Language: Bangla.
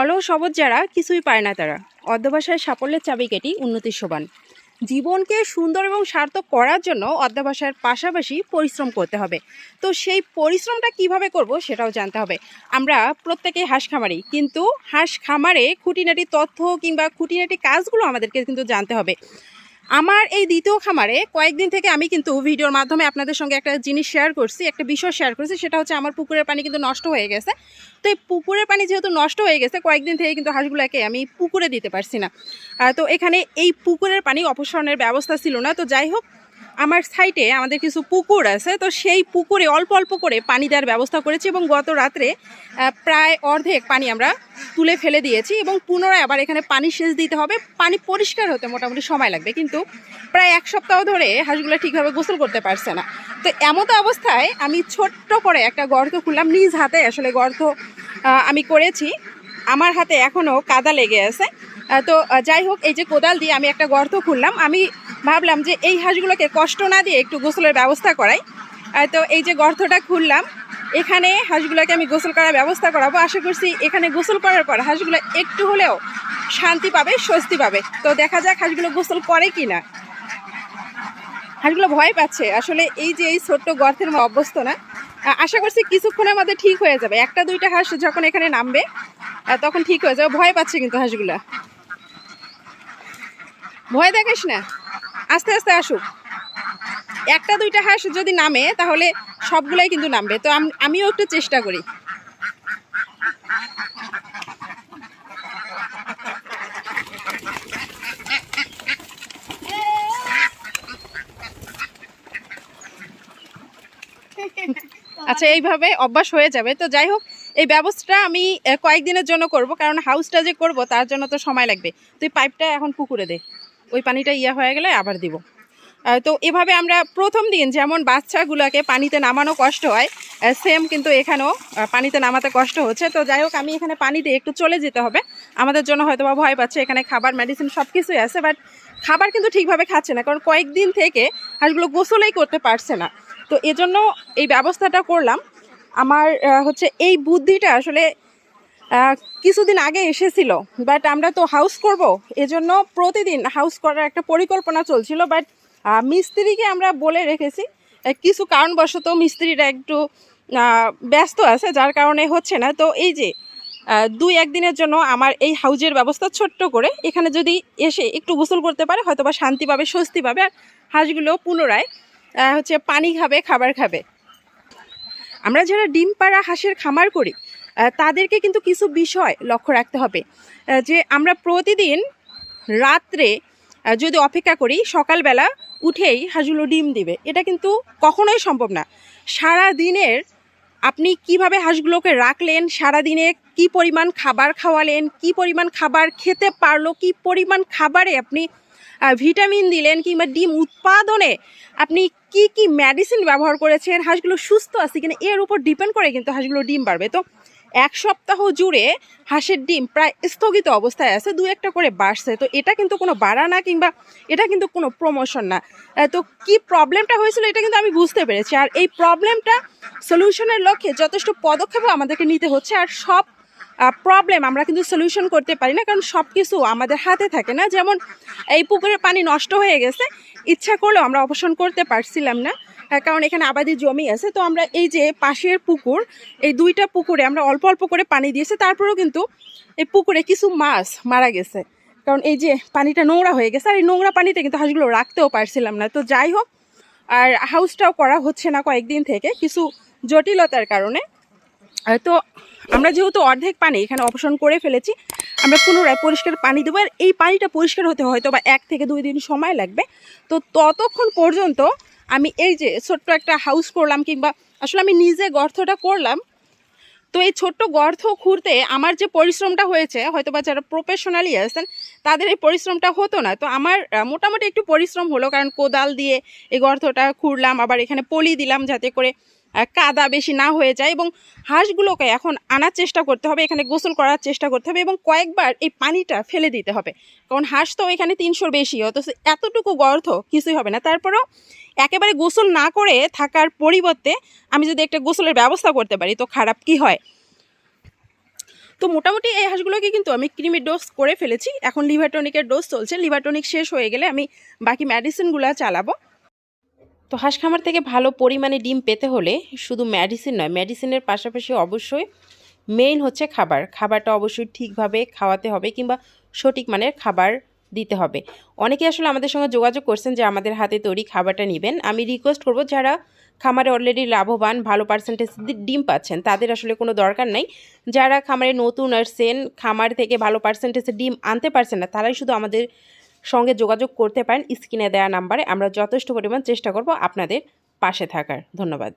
অলস অবধ যারা কিছুই পায় না তারা। অধ্যবাসায় সাফল্যের চাবিকাঠি উন্নতির সমান জীবনকে সুন্দর এবং সার্থক করার জন্য অধ্যাবাসার পাশাপাশি পরিশ্রম করতে হবে। তো সেই পরিশ্রমটা কীভাবে করব সেটাও জানতে হবে। আমরা প্রত্যেকেই হাঁস খামারি, কিন্তু হাঁস খামারে খুঁটিনাটি তথ্য কিংবা খুঁটিনাটি কাজগুলো আমাদেরকে কিন্তু জানতে হবে। আমার এই দ্বিতীয় খামারে কয়েকদিন থেকে আমি কিন্তু ভিডিওর মাধ্যমে আপনাদের সঙ্গে একটা জিনিস শেয়ার করছি, একটা বিষয় শেয়ার করছি, সেটা হচ্ছে আমার পুকুরের পানি কিন্তু নষ্ট হয়ে গেছে। তো এই পুকুরের পানি যেহেতু নষ্ট হয়ে গেছে, কয়েকদিন থেকে কিন্তু হাঁসগুলোকে আমি পুকুরে দিতে পারছি না। তো এখানে এই পুকুরের পানি অপসারণের ব্যবস্থা ছিল না। তো যাই হোক আমার সাইটে আমাদের কিছু পুকুর আছে, তো সেই পুকুরে অল্প অল্প করে পানি দেওয়ার ব্যবস্থা করেছি এবং গত রাত্রে প্রায় অর্ধেক পানি আমরা তুলে ফেলে দিয়েছি এবং পুনরায় আবার এখানে পানি সেচ দিতে হবে। পানি পরিষ্কার হতে মোটামুটি সময় লাগবে, কিন্তু প্রায় এক সপ্তাহ ধরে হাঁসগুলো ঠিকভাবে গোসল করতে পারছে না। তো এমত অবস্থায় আমি ছোট্ট করে একটা গর্ত খুললাম, নিজ হাতে আসলে গর্ত আমি করেছি। আমার হাতে এখনও কাদা লেগে আছে। তো যাই হোক, এই যে কোদাল দিয়ে আমি একটা গর্ত খুললাম। আমি ভাবলাম যে এই হাঁসগুলোকে কষ্ট না দিয়ে একটু গোসলের ব্যবস্থা করাই। তো এই যে গর্তটা খুললাম, এখানে হাঁসগুলোকে আমি গোসল করার ব্যবস্থা করাবো। আশা করছি এখানে গোসল করার পর হাঁসগুলো একটু হলেও শান্তি পাবে, স্বস্তি পাবে। তো দেখা যাক হাঁসগুলো গোসল করে কি না হাঁসগুলো ভয় পাচ্ছে। আসলে এই যে এই ছোট্ট গর্তের অভ্যস্ত না। আশা করছি কিছুক্ষণের মধ্যে ঠিক হয়ে যাবে। একটা দুইটা হাঁস যখন এখানে নামবে তখন ঠিক হয়ে যাবে। ভয় পাচ্ছে কিন্তু হাঁসগুলা। ভয় দেখাস না। আস্তে আস্তে আসুক। একটা, দুইটা হাঁস যদি নামে, তাহলে সবগুলাই কিন্তু নামবে। তো আমিও একটু চেষ্টা করি। আচ্ছা এইভাবে অভ্যাস হয়ে যাবে। তো যাই হোক, এই ব্যবস্থাটা আমি কয়েকদিনের জন্য করব। কারণ হাউসটা যে করব, তার জন্য তো সময় লাগবে। তুই পাইপটা এখন পুকুরে দে। ওই পানিটা ইয়া হয়ে গেলে আবার দিব। তো এভাবে আমরা প্রথম দিন যেমন বাচ্চাগুলোকে পানিতে নামানো কষ্ট হয় সেম কিন্তু এখানেও পানিতে নামাতে কষ্ট হচ্ছে। তো যাই হোক, আমি এখানে পানি দিয়ে একটু চলে যেতে হবে। আমাদের জন্য হয়তো বা ভয় পাচ্ছে, এখানে খাবার মেডিসিন সব কিছুই আছে বাট খাবার কিন্তু ঠিকভাবে খাচ্ছে না, কারণ কয়েকদিন থেকে হাঁসগুলো গোসলেই করতে পারছে না। তো এজন্য এই ব্যবস্থাটা করলাম। আমার হচ্ছে এই বুদ্ধিটা আসলে কিছুদিন আগে এসেছিল বাট আমরা তো হাউস করব, এজন্য প্রতিদিন হাউস করার একটা পরিকল্পনা চলছিল বাট মিস্ত্রিকে আমরা বলে রেখেছি কিছু কারণবশত মিস্ত্রিরা একটু ব্যস্ত আছে, যার কারণে হচ্ছে না। তো এই যে দুই একদিনের জন্য আমার এই হাউজের ব্যবস্থা ছোট্ট করে, এখানে যদি এসে একটু গোসল করতে পারে হয়তো বা শান্তি পাবে, স্বস্তি পাবে, আর হাঁসগুলো পুনরায় হচ্ছে পানি খাবে, খাবার খাবে। আমরা যারা ডিম পাড়া হাঁসের খামার করি তাদেরকে কিন্তু কিছু বিষয় লক্ষ্য রাখতে হবে। যে আমরা প্রতিদিন রাত্রে যদি অপেক্ষা করি, সকালবেলা উঠেই হাঁসগুলো ডিম দিবে। এটা কিন্তু কখনোই সম্ভব না। সারা দিনের আপনি কীভাবে হাঁসগুলোকে রাখলেন, সারা দিনে কি পরিমাণ খাবার খাওয়ালেন, কি পরিমাণ খাবার খেতে পারল, কি পরিমাণ খাবারে আপনি ভিটামিন দিলেন কিংবা ডিম উৎপাদনে আপনি কি কি মেডিসিন ব্যবহার করেছেন, হাঁসগুলো সুস্থ আছে কিনা, এর উপর ডিপেন্ড করে কিন্তু হাঁসগুলো ডিম বাড়বে। তো এক সপ্তাহ জুড়ে হাঁসের ডিম প্রায় স্থগিত অবস্থায় আছে, দু একটা করে বাড়ছে। তো এটা কিন্তু কোনো বাড়া না কিংবা এটা কিন্তু কোনো প্রমোশন না। তো কি প্রবলেমটা হয়েছিল এটা কিন্তু আমি বুঝতে পেরেছি। আর এই প্রবলেমটা সলিউশনের লক্ষ্যে যথেষ্ট পদক্ষেপও আমাদেরকে নিতে হচ্ছে। আর সব প্রবলেম আমরা কিন্তু সলিউশন করতে পারি না, কারণ সব কিছু আমাদের হাতে থাকে না। যেমন এই পুকুরের পানি নষ্ট হয়ে গেছে, ইচ্ছা করলেও আমরা অপসারণ করতে পারছিলাম না। কারণ এখানে আবাদি জমি আছে, তো আমরা এই যে পাশের পুকুর, এই দুইটা পুকুরে আমরা অল্প অল্প করে পানি দিয়েছি, তারপরেও কিন্তু এই পুকুরে কিছু মাছ মারা গেছে। কারণ এই যে পানিটা নোংরা হয়ে গেছে, আর এই নোংরা পানিতে কিন্তু হাঁসগুলো রাখতেও পারছিলাম না। তো যাই হোক, আর হাউসটাও করা হচ্ছে না কয়েকদিন থেকে, কিছু জটিলতার কারণে। তো আমরা যেহেতু অর্ধেক পানি এখানে অপসারণ করে ফেলেছি, আমরা পুনরায় পরিষ্কার পানি দেবো, আর এই পানিটা পরিষ্কার হতে হয়তো বা এক থেকে দুই দিন সময় লাগবে। তো ততক্ষণ পর্যন্ত আমি এই যে ছোট্ট একটা হাউস করলাম কিংবা আসলে আমি নিজে গর্থটা করলাম। তো এই ছোট্ট গর্ত খুঁড়তে আমার যে পরিশ্রমটা হয়েছে হয়তো বা যারা প্রফেশনালি আছেন, তাদের এই পরিশ্রমটা হতো না। তো আমার মোটামুটি একটু পরিশ্রম হলো, কারণ কোদাল দিয়ে এই গর্থটা খুঁড়লাম, আবার এখানে পলি দিলাম যাতে করে কাদা বেশি না হয়ে যায় এবং হাঁসগুলোকে এখন আনার চেষ্টা করতে হবে, এখানে গোসল করার চেষ্টা করতে হবে এবং কয়েকবার এই পানিটা ফেলে দিতে হবে। কারণ হাঁস তো এখানে তিনশোর বেশি, অথচ এতটুকু গর্ত কিছুই হবে না। তারপরেও একেবারে গোসল না করে থাকার পরিবর্তে আমি যদি একটা গোসলের ব্যবস্থা করতে পারি, তো খারাপ কি হয়? তো মোটামুটি এই হাঁসগুলোকে কিন্তু আমি ক্রিমির ডোজ করে ফেলেছি। এখন লিভারটনিকের ডোজ চলছে। লিভারটনিক শেষ হয়ে গেলে আমি বাকি মেডিসিনগুলো চালাবো। তো হাঁস খামার থেকে ভালো পরিমাণে ডিম পেতে হলে শুধু মেডিসিন নয় মেডিসিনের পাশাপাশি অবশ্যই মেইন হচ্ছে খাবার। খাবারটা অবশ্যই ঠিকভাবে খাওয়াতে হবে কিংবা সঠিক মানের খাবার দিতে হবে। অনেকে আসলে আমাদের সঙ্গে যোগাযোগ করছেন যে আমাদের হাতে তৈরি খাবারটা নেবেন। আমি রিকোয়েস্ট করব যারা খামারে অলরেডি লাভবান, ভালো পার্সেন্টেজ ডিম পাচ্ছেন, তাদের আসলে কোনো দরকার নাই। যারা খামারে নতুন আসছেন, খামার থেকে ভালো পার্সেন্টেজের ডিম আনতে পারছেন না, তারাই শুধু আমাদের সঙ্গে যোগাযোগ করতে পারেন স্ক্রিনে দেওয়া নাম্বারে। আমরা যথেষ্ট পরিমাণ চেষ্টা করব আপনাদের পাশে থাকার। ধন্যবাদ।